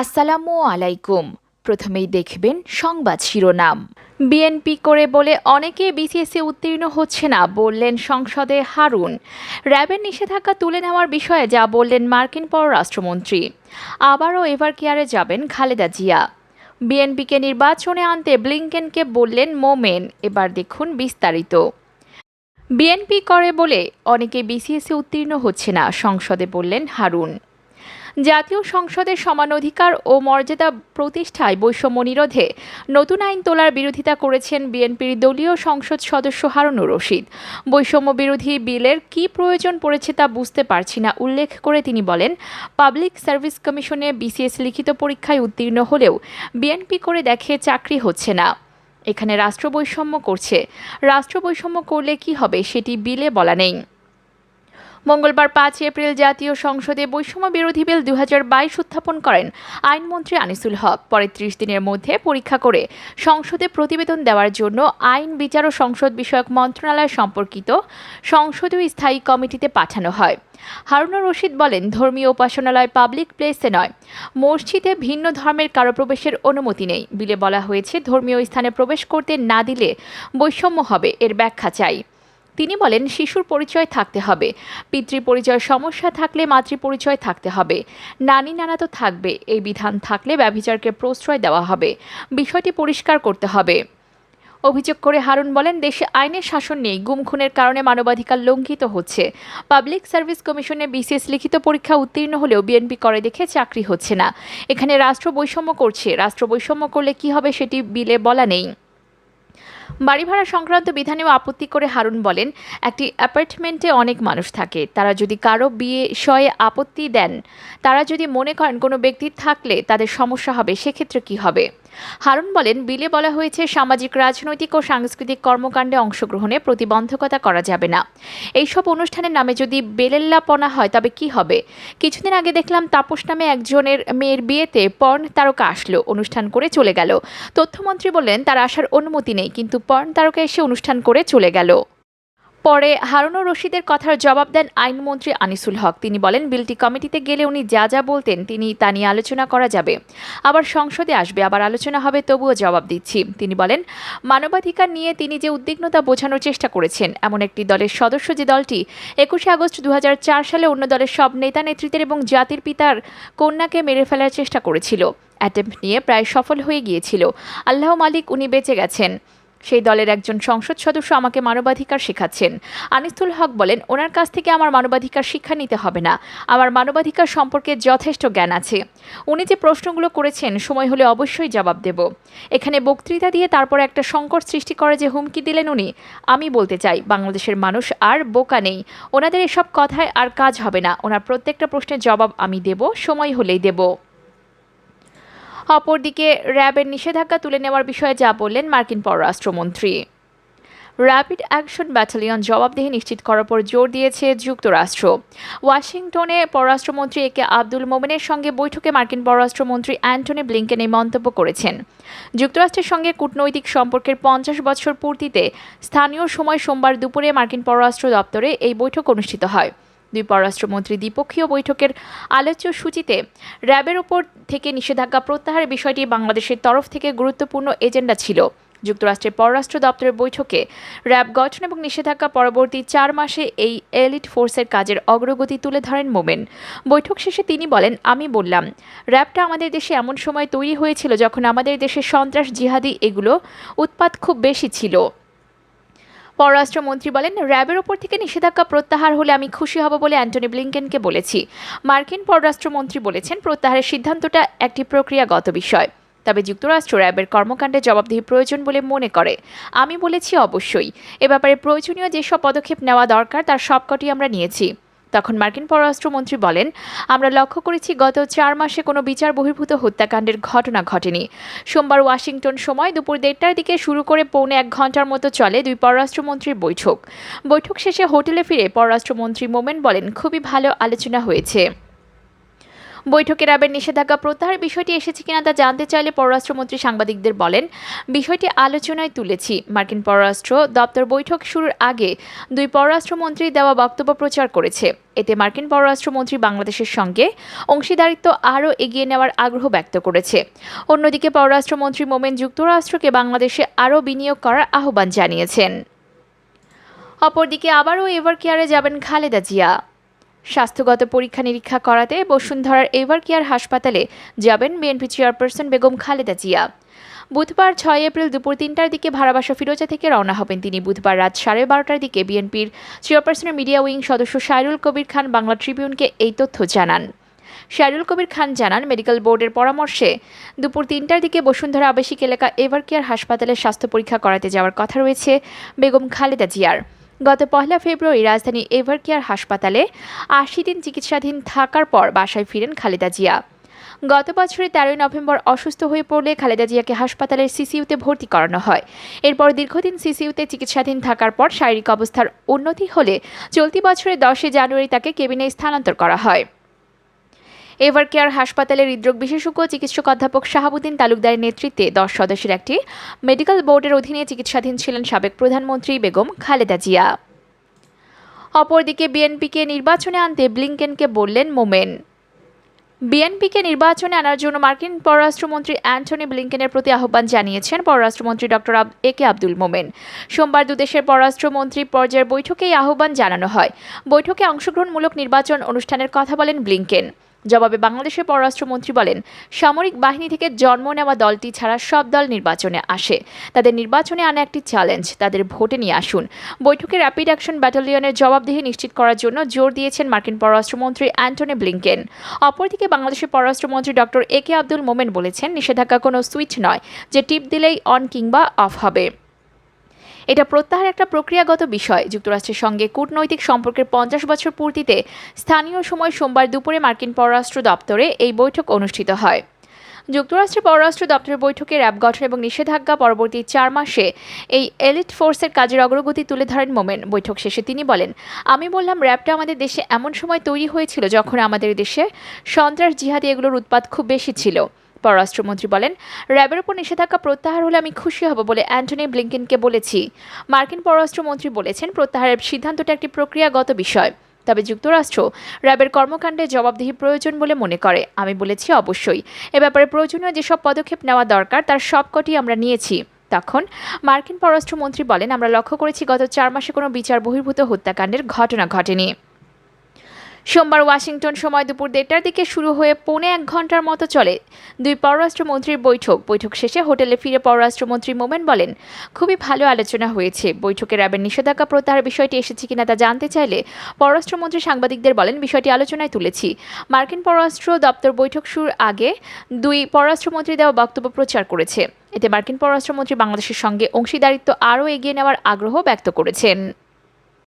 আসসালামু আলাইকুম। প্রথমেই দেখবেন সংবাদ শিরোনাম। বিএনপি করে বলে অনেকে বিসিএসে উত্তীর্ণ হচ্ছে না বললেন সংসদে হারুন। র্যাবের নিষেধাজ্ঞা তুলে নেওয়ার বিষয়ে যা বললেন মার্কিন পররাষ্ট্রমন্ত্রী। আবারও এভার কেয়ারে যাবেন খালেদা জিয়া। বিএনপিকে নির্বাচনে আনতে ব্লিংকেনকে বললেন মোমেন। এবার দেখুন বিস্তারিত। বিএনপি করে বলে অনেকে বিসিএসে উত্তীর্ণ হচ্ছে না, সংসদে বললেন হারুন। জাতীয় সংসদের সমান অধিকার ও মর্যাদা প্রতিষ্ঠায় বৈষম্য নিরোধে নতুন আইন তোলার বিরোধিতা করেছেন বিএনপির দলীয় সংসদ সদস্য হারুনুর রশিদ। বৈষম্য বিরোধী বিলের কি প্রয়োজন পড়েছে তা বুঝতে পারছি না, উল্লেখ করে তিনি বলেন, পাবলিক সার্ভিস কমিশনে বিসিএস লিখিত পরীক্ষায় উত্তীর্ণ হলেও বিএনপি করে দেখে চাকরি হচ্ছে না। এখানে রাষ্ট্র বৈষম্য করছে। রাষ্ট্র বৈষম্য করলে কি হবে সেটি বিলে বলা নেই। মঙ্গলবার পাঁচ এপ্রিল জাতীয় সংসদে বৈষম্য বিরোধী বিল দু হাজার বাইশ উত্থাপন করেন আইনমন্ত্রী আনিসুল হক। পরে ত্রিশ দিনের মধ্যে পরীক্ষা করে সংসদে প্রতিবেদন দেওয়ার জন্য আইন, বিচার ও সংসদ বিষয়ক মন্ত্রণালয় সম্পর্কিত সংসদীয় স্থায়ী কমিটিতে পাঠানো হয়। হারুনুর রশিদ বলেন, ধর্মীয় উপাসনালয় পাবলিক প্লেসে নয়। মসজিদে ভিন্ন ধর্মের কারও প্রবেশের অনুমতি নেই। বিলে বলা হয়েছে, ধর্মীয় স্থানে প্রবেশ করতে না দিলে বৈষম্য হবে, এর ব্যাখ্যা চাই। তিনি বলেন, শিশুর পরিচয় থাকতে হবে। পিতৃ পরিচয় সমস্যা থাকলে মাতৃ পরিচয় থাকতে হবে। নানি, নানা তো থাকবে। এই বিধান থাকলে ব্যভিচারকে প্রশ্রয় দেওয়া হবে। বিষয়টি পরিষ্কার করতে হবে। অভিযোগ করে হারুন বলেন, দেশে আইনের শাসন নেই। গুম খুনের কারণে মানবাধিকার লঙ্ঘিত হচ্ছে। পাবলিক সার্ভিস কমিশনে বিসিএস লিখিত পরীক্ষা উত্তীর্ণ হলেও বিএনপি করে দেখে চাকরি হচ্ছে না। এখানে রাষ্ট্র বৈষম্য করছে। রাষ্ট্র বৈষম্য করলে কি হবে সেটি বিলে বলা নেই। বাড়ি ভাড়া সংক্রান্ত বিধানেও আপত্তি করে হারুন বলেন, একটি অ্যাপার্টমেন্টে অনেক মানুষ থাকে। তারা যদি কারও বিয়ে বিষয়ে আপত্তি দেন, তারা যদি মনে করেন কোনো ব্যক্তির থাকলে তাদের সমস্যা হবে। সেক্ষেত্রে কি হবে? হারুন বলেন, বিলে বলা হয়েছে, সামাজিক, রাজনৈতিক ও সাংস্কৃতিক কর্মকাণ্ডে অংশগ্রহণে প্রতিবন্ধকতা করা যাবে না। এইসব অনুষ্ঠানের নামে যদি বেলেল্লাপনা হয়, তবে কি হবে? কিছুদিন আগে দেখলাম, তাপস নামে একজনের মেয়ের বিয়েতে পর্ন তারকা আসলো, অনুষ্ঠান করে চলে গেল। তথ্যমন্ত্রী বললেন, তার আসার অনুমতি নেই, কিন্তু পর্ন তারকা এসে অনুষ্ঠান করে চলে গেল। পরে হারুনুর রশিদের কথার জবাব দেন আইনমন্ত্রী আনিসুল হক। তিনি বলেন, বিলটি কমিটিতে গেলে উনি যা যা বলতেন, তিনি তা নিয়ে আলোচনা করা যাবে। আবার সংসদে আসবে, আবার আলোচনা হবে, তবুও জবাব দিচ্ছি। তিনি বলেন, মানবাধিকার নিয়ে তিনি যে উদ্বিগ্নতা বোঝানোর চেষ্টা করেছেন, এমন একটি দলের সদস্য যে দলটি একুশে আগস্ট দু হাজার চার সালে অন্য দলের সব নেতা, নেতৃত্বের এবং জাতির পিতার কন্যাকে মেরে ফেলার চেষ্টা করেছিল। অ্যাটেম্প নিয়ে প্রায় সফল হয়ে গিয়েছিল। আল্লাহ মালিক, উনি বেঁচে গেছেন। সেই দলের একজন সংসদ সদস্য আমাকে মানবাধিকার শেখাচ্ছেন। আনিসুল হক বলেন, ওনার কাছ থেকে আমার মানবাধিকার শিক্ষা নিতে হবে না। আমার মানবাধিকার সম্পর্কে যথেষ্ট জ্ঞান আছে। উনি যে প্রশ্নগুলো করেছেন, সময় হলে অবশ্যই জবাব দেব। এখানে বক্তৃতা দিয়ে তারপর একটা সংকট সৃষ্টি করে যে হুমকি দিলেন উনি। আমি বলতে চাই, বাংলাদেশের মানুষ আর বোকা নেই। ওনাদের এসব কথায় আর কাজ হবে না। ওনার প্রত্যেকটা প্রশ্নের জবাব আমি দেব, সময় হলেই দেব। অপরদিকে র্যাবের নিষেধাজ্ঞা তুলে নেওয়ার বিষয়ে যা বললেন মার্কিন পররাষ্ট্রমন্ত্রী। র্যাপিড অ্যাকশন ব্যাটালিয়ন জবাবদিহি নিশ্চিত করার পর জোর দিয়েছে যুক্তরাষ্ট্র। ওয়াশিংটনে পররাষ্ট্রমন্ত্রী একে আব্দুল মোমেনের সঙ্গে বৈঠকে মার্কিন পররাষ্ট্রমন্ত্রী অ্যান্টনি ব্লিংকেন এই মন্তব্য করেছেন। যুক্তরাষ্ট্রের সঙ্গে কূটনৈতিক সম্পর্কের পঞ্চাশ বছর পূর্তিতে স্থানীয় সময় সোমবার দুপুরে মার্কিন পররাষ্ট্র দপ্তরে এই বৈঠক অনুষ্ঠিত হয়। দুই পররাষ্ট্রমন্ত্রী দ্বিপক্ষীয় বৈঠকের আলোচ্য সূচিতে র্যাবের ওপর থেকে নিষেধাজ্ঞা প্রত্যাহারের বিষয়টি বাংলাদেশের তরফ থেকে গুরুত্বপূর্ণ এজেন্ডা ছিল। যুক্তরাষ্ট্রের পররাষ্ট্র দপ্তরের বৈঠকে র্যাব গঠন এবং নিষেধাজ্ঞা পরবর্তী চার মাসে এই এলিট ফোর্সের কাজের অগ্রগতি তুলে ধরেন মোমেন। বৈঠক শেষে তিনি বলেন, আমি বললাম, র্যাবটা আমাদের দেশে এমন সময় তৈরি হয়েছিল যখন আমাদের দেশে সন্ত্রাস জিহাদি এগুলো উৎপাত খুব বেশি ছিল। পররাষ্ট্রমন্ত্রী বলেন, র্যাবের ওপর থেকে নিষেধাজ্ঞা প্রত্যাহার হলে আমি খুশি হব বলে অ্যান্টনি ব্লিংকেনকে বলেছি। মার্কিন পররাষ্ট্রমন্ত্রী বলেছেন, প্রত্যাহারের সিদ্ধান্তটা একটি প্রক্রিয়াগত বিষয়। তবে যুক্তরাষ্ট্র র্যাবের কর্মকাণ্ডে জবাবদিহি প্রয়োজন বলে মনে করে। আমি বলেছি অবশ্যই। এ ব্যাপারে প্রয়োজনীয় যেসব পদক্ষেপ নেওয়া দরকার, তার সবকটি আমরা নিয়েছি। তখন মার্কিন পররাষ্ট্রমন্ত্রী বলেন, আমরা লক্ষ্য করেছি গত চার মাসে কোনো বিচার বহির্ভূত হত্যাকাণ্ডের ঘটনা ঘটেনি। সোমবার ওয়াশিংটন সময় দুপুর দেড়টার দিকে শুরু করে পৌনে এক ঘণ্টার মতো চলে দুই পররাষ্ট্রমন্ত্রীর বৈঠক। বৈঠক শেষে হোটেলে ফিরে পররাষ্ট্রমন্ত্রী মোমেন বলেন, খুবই ভালো আলোচনা হয়েছে। বৈঠকে র্যাবের নিষেধাজ্ঞা প্রত্যাহারের বিষয়টি এসেছে কিনা তা জানতে চাইলে পররাষ্ট্রমন্ত্রী সাংবাদিকদের বলেন, বিষয়টি আলোচনায় তুলেছি। মার্কিন পররাষ্ট্র দপ্তর বৈঠক শুরুর আগে দুই পররাষ্ট্রমন্ত্রী দেওয়া বক্তব্য প্রচার করেছে। এতে মার্কিন পররাষ্ট্রমন্ত্রী বাংলাদেশের সঙ্গে অংশীদারিত্ব আরও এগিয়ে নেওয়ার আগ্রহ ব্যক্ত করেছে। অন্যদিকে পররাষ্ট্রমন্ত্রী মোমেন যুক্তরাষ্ট্রকে বাংলাদেশে আরও বিনিয়োগ করার আহ্বান জানিয়েছেন। অপরদিকে আবারও এভার কেয়ারে যাবেন খালেদা জিয়া। স্বাস্থ্যগত পরীক্ষা নিরীক্ষা করাতে বসুন্ধরার এভার কেয়ার হাসপাতালে যাবেন বিএনপি চেয়ারপারসন বেগম খালেদা জিয়া। বুধবার ছয় এপ্রিল দুপুর তিনটার দিকে ভাড়াবাসা ফিরোজা থেকে রওনা হবেন তিনি। বুধবার রাত সাড়ে বারোটার দিকে বিএনপির চেয়ারপারসনের মিডিয়া উইং সদস্য সাইরুল কবির খান বাংলা ট্রিবিউনকে এই তথ্য জানান। শাহরুল কবির খান জানান, মেডিকেল বোর্ডের পরামর্শে দুপুর তিনটার দিকে বসুন্ধরা আবাসিক এলাকা এভার কেয়ার হাসপাতালে স্বাস্থ্য পরীক্ষা করাতে যাওয়ার কথা রয়েছে বেগম খালেদা জিয়ার। গত পহেলা ফেব্রুয়ারি রাজধানী এভারকেয়ার হাসপাতালে আশি দিন চিকিৎসাধীন থাকার পর বাসায় ফিরেন খালেদা জিয়া। গত বছরের তেরোই নভেম্বর অসুস্থ হয়ে পড়লে খালেদা জিয়াকে হাসপাতালের সিসিউতে ভর্তি করানো হয়। এরপর দীর্ঘদিন সিসিউতে চিকিৎসাধীন থাকার পর শারীরিক অবস্থার উন্নতি হলে চলতি বছরের দশই জানুয়ারি তাকে কেবিনে স্থানান্তর করা হয়। এভার কেয়ার হাসপাতালের হৃদরোগ বিশেষজ্ঞ চিকিৎসক অধ্যাপক শাহাবুদ্দিন তালুকদারের নেতৃত্বে দশ সদস্যের একটি মেডিকেল বোর্ডের অধীনে চিকিৎসাধীন ছিলেন সাবেক প্রধানমন্ত্রী বেগম খালেদা জিয়া। অপরদিকে বিএনপিকে নির্বাচনে আনতে ব্লিংকেনকে বললেন মোমেন। বিএনপিকে নির্বাচনে আনার জন্য মার্কিন পররাষ্ট্রমন্ত্রী অ্যান্টনি ব্লিংকেনের প্রতি আহ্বান জানিয়েছেন পররাষ্ট্রমন্ত্রী ডক্টর এ কে আব্দুল মোমেন। সোমবার দুদেশের পররাষ্ট্রমন্ত্রী পর্যায়ের বৈঠকে এই আহ্বান জানানো হয়। বৈঠকে অংশগ্রহণমূলক নির্বাচন অনুষ্ঠানের কথা বলেন ব্লিংকেন। জবাবে বাংলাদেশের পররাষ্ট্রমন্ত্রী বলেন, সামরিক বাহিনী থেকে জন্ম নেওয়া দলটি ছাড়া সব দল নির্বাচনে আসে। তাদের নির্বাচনে আনা একটি চ্যালেঞ্জ তাদের ভোটে নিয়ে আসুন। বৈঠকে র্যাপিড অ্যাকশন ব্যাটালিয়নের জবাবদিহি নিশ্চিত করার জন্য জোর দিয়েছেন মার্কিন পররাষ্ট্রমন্ত্রী অ্যান্টনি ব্লিংকেন। অপরদিকে বাংলাদেশের পররাষ্ট্রমন্ত্রী ডক্টর এ কে আব্দুল মোমেন বলেছেন, নিষেধাজ্ঞা কোনো সুইচ নয়, যে টিপ দিলেই অন কিংবা অফ হবে। এটা প্রত্যাহার একটা প্রক্রিয়াগত বিষয়। যুক্তরাষ্ট্রের সঙ্গে কূটনৈতিক সম্পর্কের পঞ্চাশ বছর পূর্তিতে স্থানীয় সময় সোমবার দুপুরে মার্কিন পররাষ্ট্র দপ্তরে এই বৈঠক অনুষ্ঠিত হয়। যুক্তরাষ্ট্রের পররাষ্ট্র দপ্তরের বৈঠকে র্যাব গঠন এবং নিষেধাজ্ঞা পরবর্তী চার মাসে এই এলিট ফোর্সের কাজের অগ্রগতি তুলে ধরেন মোমেন। বৈঠক শেষে তিনি বলেন, আমি বললাম, র্যাবটা আমাদের দেশে এমন সময় তৈরি হয়েছিল যখন আমাদের দেশে সন্ত্রাস জিহাদি এগুলোর উৎপাদ খুব বেশি ছিল। পররাষ্ট্রমন্ত্রী বলেন, র্যাবের উপর নিষেধাজ্ঞা প্রত্যাহার হলে আমি খুশি হব বলে অ্যান্টনি ব্লিংকেনকে বলেছি। মার্কিন পররাষ্ট্রমন্ত্রী বলেছেন, প্রত্যাহারের সিদ্ধান্তটা একটি প্রক্রিয়াগত বিষয়। তবে যুক্তরাষ্ট্র র্যাবের কর্মকাণ্ডে জবাবদিহি প্রয়োজন বলে মনে করে। আমি বলেছি, অবশ্যই। এ ব্যাপারে প্রয়োজনীয় যেসব পদক্ষেপ নেওয়া দরকার, তার সবকটি আমরা নিয়েছি। তখন মার্কিন পররাষ্ট্রমন্ত্রী বলেন, আমরা লক্ষ্য করেছি গত চার মাসে কোনো বিচার বহির্ভূত হত্যাকাণ্ডের ঘটনা ঘটেনি। সোমবার ওয়াশিংটন সময় দুপুর দেড়টার দিকে শুরু হয়ে পৌনে এক ঘণ্টার মতো চলে দুই পররাষ্ট্রমন্ত্রীর বৈঠক। বৈঠক শেষে হোটেলে ফিরে পররাষ্ট্রমন্ত্রী মোমেন বলেন, খুবই ভালো আলোচনা হয়েছে। বৈঠকে র্যাবের নিষেধাজ্ঞা প্রত্যাহার বিষয়টি এসেছে কিনা তা জানতে চাইলে পররাষ্ট্রমন্ত্রী সাংবাদিকদের বলেন, বিষয়টি আলোচনায় তুলেছি। মার্কিন পররাষ্ট্র দপ্তর বৈঠক শুরুর আগে দুই পররাষ্ট্রমন্ত্রী দেওয়া বক্তব্য প্রচার করেছে। এতে মার্কিন পররাষ্ট্রমন্ত্রী বাংলাদেশের সঙ্গে অংশীদারিত্ব আরও এগিয়ে নেওয়ার আগ্রহ ব্যক্ত করেছেন।